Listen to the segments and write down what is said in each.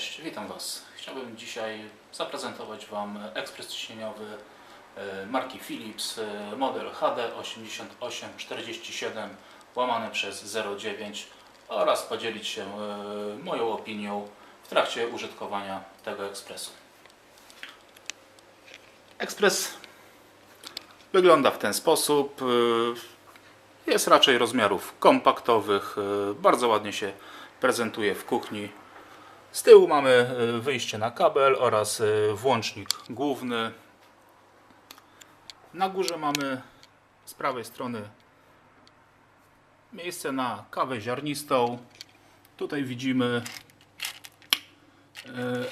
Cześć, witam Was. Chciałbym dzisiaj zaprezentować Wam ekspres ciśnieniowy e, marki Philips, e, model HD8847 łamane przez 09 oraz podzielić się e, moją opinią w trakcie użytkowania tego ekspresu. Ekspres wygląda w ten sposób. Jest raczej rozmiarów kompaktowych, bardzo ładnie się prezentuje w kuchni. Z tyłu mamy e, wyjście na kabel oraz e, włącznik główny. Na górze mamy z prawej strony miejsce na kawę ziarnistą. Tutaj widzimy e,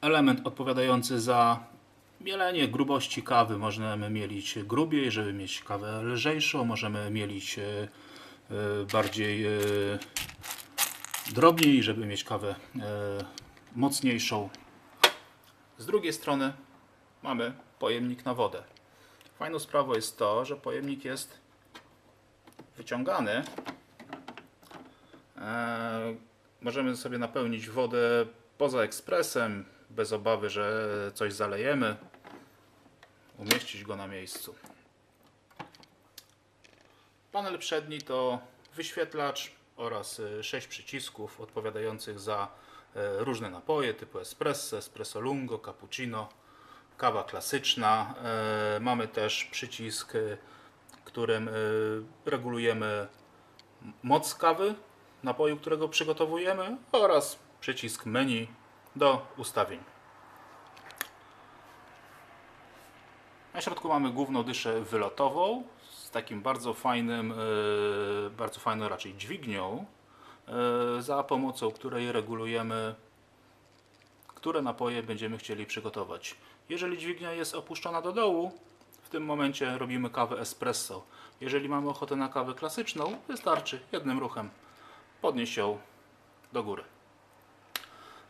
element odpowiadający za mielenie grubości kawy. Możemy mielić grubiej, żeby mieć kawę lżejszą. Możemy mielić bardziej drobniej, żeby mieć kawę e, mocniejszą. Z drugiej strony mamy pojemnik na wodę. Fajną sprawą jest to, że pojemnik jest wyciągany. E, możemy sobie napełnić wodę poza ekspresem, bez obawy, że coś zalejemy. Umieścić go na miejscu. Panel przedni to wyświetlacz oraz 6 przycisków odpowiadających za e, różne napoje typu espresso, espresso lungo, cappuccino, kawa klasyczna. E, Mamy też przycisk, e, którym e, regulujemy moc kawy, napoju, którego przygotowujemy oraz przycisk menu do ustawień. Na środku mamy główną dyszę wylotową z takim bardzo fajnym, e, bardzo fajną raczej dźwignią, e, za pomocą której regulujemy, które napoje będziemy chcieli przygotować. Jeżeli dźwignia jest opuszczona do dołu, w tym momencie robimy kawę espresso. Jeżeli mamy ochotę na kawę klasyczną, wystarczy jednym ruchem podnieść ją do góry.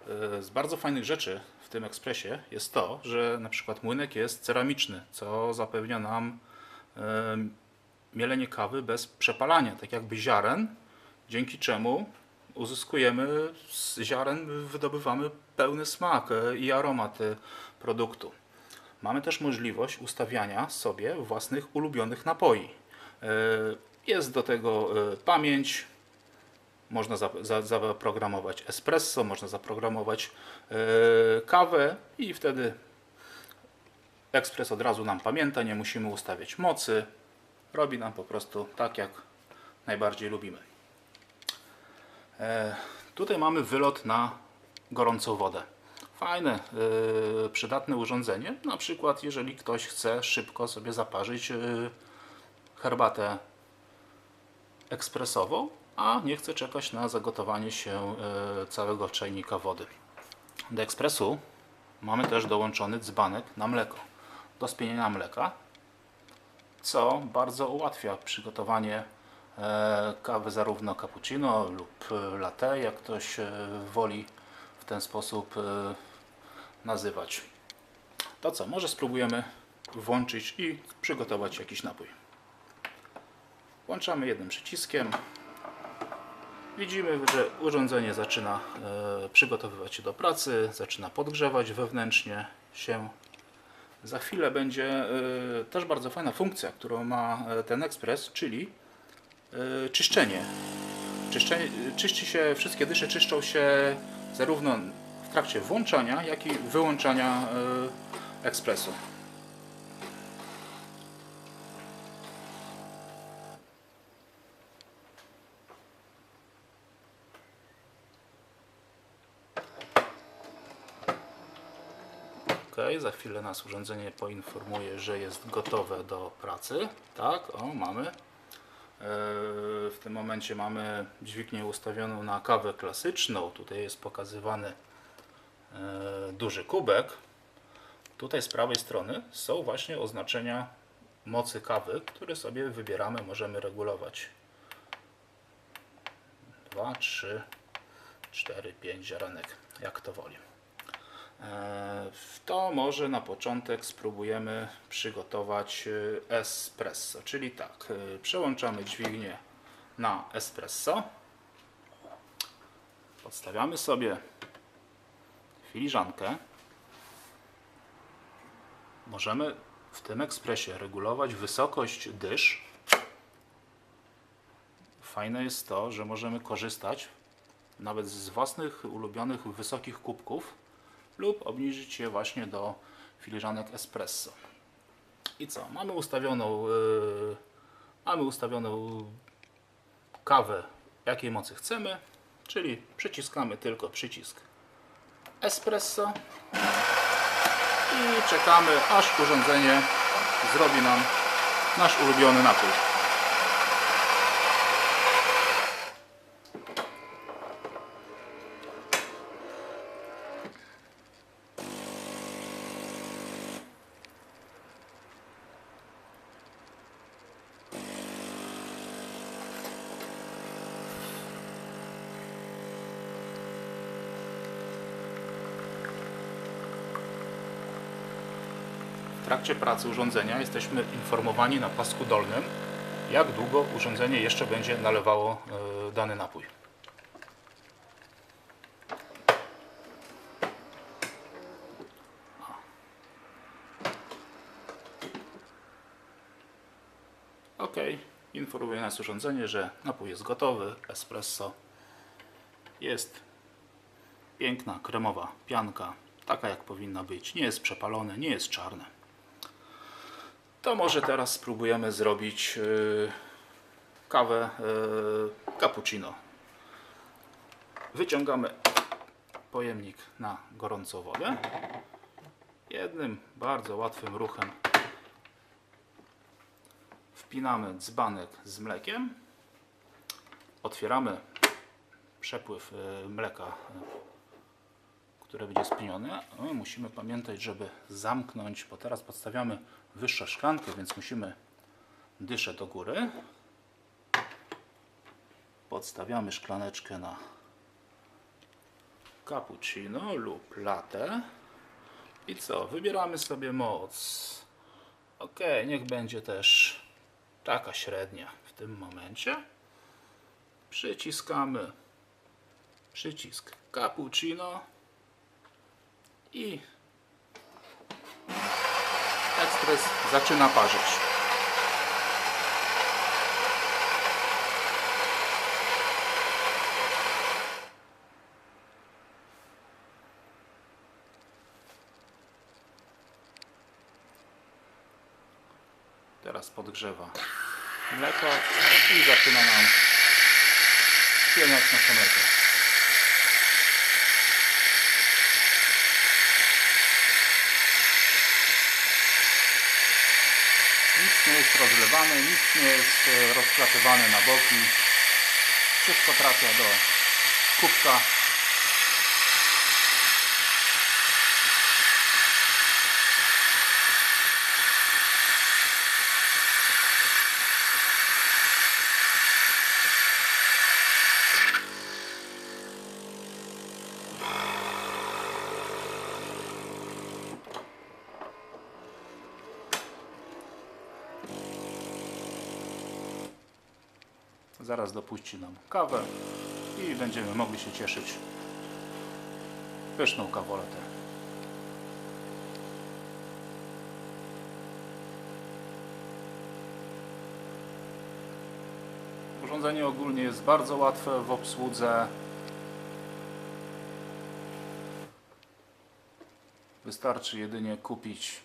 E, Z bardzo fajnych rzeczy w tym ekspresie jest to, że na przykład młynek jest ceramiczny, co zapewnia nam e, mielenie kawy bez przepalania, tak jakby ziaren, dzięki czemu uzyskujemy z ziaren, wydobywamy pełny smak e, i aromat produktu. Mamy też możliwość ustawiania sobie własnych ulubionych napoi. Jest do tego pamięć, można za- za- zaprogramować espresso, można zaprogramować e, kawę i wtedy ekspres od razu nam pamięta, nie musimy ustawiać mocy. Robi nam po prostu tak, jak najbardziej lubimy. E, tutaj mamy wylot na gorącą wodę. Fajne, e, przydatne urządzenie. Na przykład, jeżeli ktoś chce szybko sobie zaparzyć herbatę ekspresową, a nie chce czekać na zagotowanie się e, całego czajnika wody. Do ekspresu mamy też dołączony dzbanek na mleko do spienienia mleka, co bardzo ułatwia przygotowanie e, kawy zarówno cappuccino lub e, latte, jak ktoś woli w ten sposób nazywać. To co, może spróbujemy włączyć i przygotować jakiś napój. Włączamy jednym przyciskiem. Widzimy, że urządzenie zaczyna e, przygotowywać się do pracy, zaczyna podgrzewać wewnętrznie się. Za chwilę będzie e, też bardzo fajna funkcja, którą ma e, ten ekspres, czyli czyszczenie. Czyszczenie. Czyści się, wszystkie dysze czyszczą się zarówno w trakcie włączania, jak i wyłączania ekspresu. Za chwilę nas urządzenie poinformuje, że jest gotowe do pracy. Tak, o, mamy. E, W tym momencie mamy dźwignię ustawioną na kawę klasyczną. Tutaj jest pokazywany e, duży kubek. Tutaj z prawej strony są właśnie oznaczenia mocy kawy, które sobie wybieramy, możemy regulować. 2, 3, 4, 5 ziarenek, jak to woli. E, To może na początek spróbujemy przygotować e, espresso, czyli tak, e, przełączamy dźwignię na espresso, podstawiamy sobie filiżankę, możemy w tym ekspresie regulować wysokość dysz. Fajne jest to, że możemy korzystać nawet z własnych ulubionych wysokich kubków lub obniżyć je właśnie do filiżanek espresso. I co? Mamy ustawioną, yy, mamy ustawioną kawę jakiej mocy chcemy, czyli przyciskamy tylko przycisk espresso i czekamy aż urządzenie zrobi nam nasz ulubiony napój. Trakcie pracy urządzenia jesteśmy informowani na pasku dolnym, jak długo urządzenie jeszcze będzie nalewało e, dany napój. Ok, informuje nas urządzenie, że napój jest gotowy, espresso jest piękna, kremowa pianka, taka jak powinna być. Nie jest przepalone, nie jest czarne. To może teraz spróbujemy zrobić yy, kawę yy, cappuccino. Wyciągamy pojemnik na gorącą wodę. Jednym bardzo łatwym ruchem wpinamy dzbanek z mlekiem. Otwieramy przepływ yy, mleka które będzie spienione. No, musimy pamiętać, żeby zamknąć, bo teraz podstawiamy wyższą szklankę, więc musimy dyszę do góry. Podstawiamy szklaneczkę na cappuccino lub latte. I co? Wybieramy sobie moc. Ok, niech będzie też taka średnia w tym momencie. Przyciskamy przycisk cappuccino i ekspres zaczyna parzyć. Teraz podgrzewa mleko i zaczyna nam pieniać nasze mleko. Nic nie jest rozlewane, nic nie jest e, rozklatywane na boki. Wszystko trafia do kubka. Zaraz dopuści nam kawę i będziemy mogli się cieszyć pyszną kawoletę. Urządzenie ogólnie jest bardzo łatwe w obsłudze. Wystarczy jedynie kupić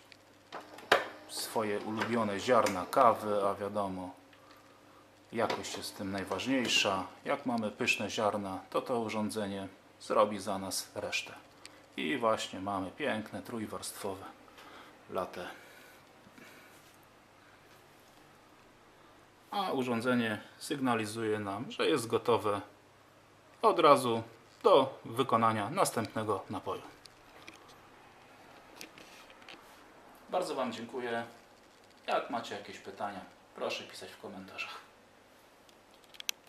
swoje ulubione ziarna kawy, a wiadomo, Jakość jest tym najważniejsza. Jak mamy pyszne ziarna, to to urządzenie zrobi za nas resztę. I właśnie mamy piękne, trójwarstwowe latte. A urządzenie sygnalizuje nam, że jest gotowe od razu do wykonania następnego napoju. Bardzo Wam dziękuję. Jak macie jakieś pytania, proszę pisać w komentarzach.